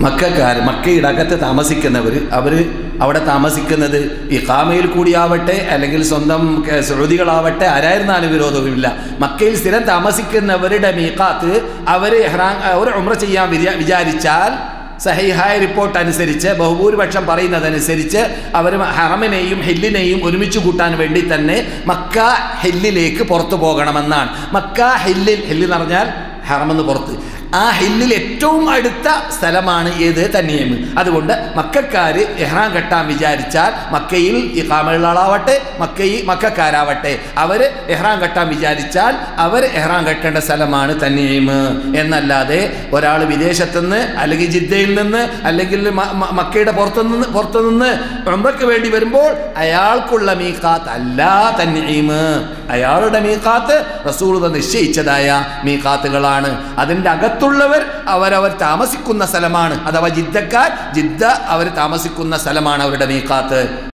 മക്കാർ മക്കയുടെ അകത്ത് താമസിക്കുന്നവർ അവർ അവിടെ താമസിക്കുന്നത് ഈ കാമയിൽ കൂടിയാവട്ടെ അല്ലെങ്കിൽ സ്വന്തം സൗദികളാവട്ടെ ആരായിരുന്നാലും വിരോധവുമില്ല. മക്കയിൽ സ്ഥിരം താമസിക്കുന്നവരുടെ മീക്കാത്ത് അവർ ഇഹ്റാം ഒരു ഉമ്ര ചെയ്യാൻ വിചാ- വിചാരിച്ചാൽ സഹിഹായ റിപ്പോർട്ട് അനുസരിച്ച് ബഹുഭൂരിപക്ഷം പറയുന്നതനുസരിച്ച് അവർ ഹറമിനെയും ഹെല്ലിനെയും ഒരുമിച്ച് കൂട്ടാൻ വേണ്ടി തന്നെ മക്ക ഹെല്ലിലേക്ക് പുറത്തു പോകണമെന്നാണ്. മക്ക ഹെല്ലിൽ ഹില്ല് പറഞ്ഞാൽ ഹറമെന്ന് പുറത്ത്. ആ ഹില്ലിൽ ഏറ്റവും അടുത്ത സ്ഥലമാണ് ഏത്? തന്നെയും അതുകൊണ്ട് മക്കാർ എഹ്റാം കെട്ടാൻ വിചാരിച്ചാൽ മക്കയിൽ ഈ കാമകളാവട്ടെ മക്കയിൽ മക്കാരാവട്ടെ. അവർ എഹ്റാം കെട്ടാൻ വിചാരിച്ചാൽ അവർ എഹ്റാം കെട്ടേണ്ട സ്ഥലമാണ് തന്നെയും എന്നല്ലാതെ ഒരാൾ വിദേശത്തുനിന്ന് അല്ലെങ്കിൽ ജിദ്ദയിൽ നിന്ന് അല്ലെങ്കിൽ മക്കയുടെ പുറത്തുനിന്ന് പുറത്തുനിന്ന് പുറത്തു ഉംറയ്ക്ക് വേണ്ടി വരുമ്പോൾ അയാൾക്കുള്ള മീക്കാത്ത് അല്ല തന്നെയും അയാളുടെ മീക്കാത്ത് റസൂൾ നിശ്ചയിച്ചതായ മീക്കാത്തുകളാണ് അതിന്റെ അകത്തുള്ളവർ അവരവർ താമസിക്കുന്ന സ്ഥലമാണ്. അഥവാ ജിദ്ദക്കാർ ജിദ്ദ അവർ താമസിക്കുന്ന സ്ഥലമാണ് അവരുടെ മീക്കാത്ത്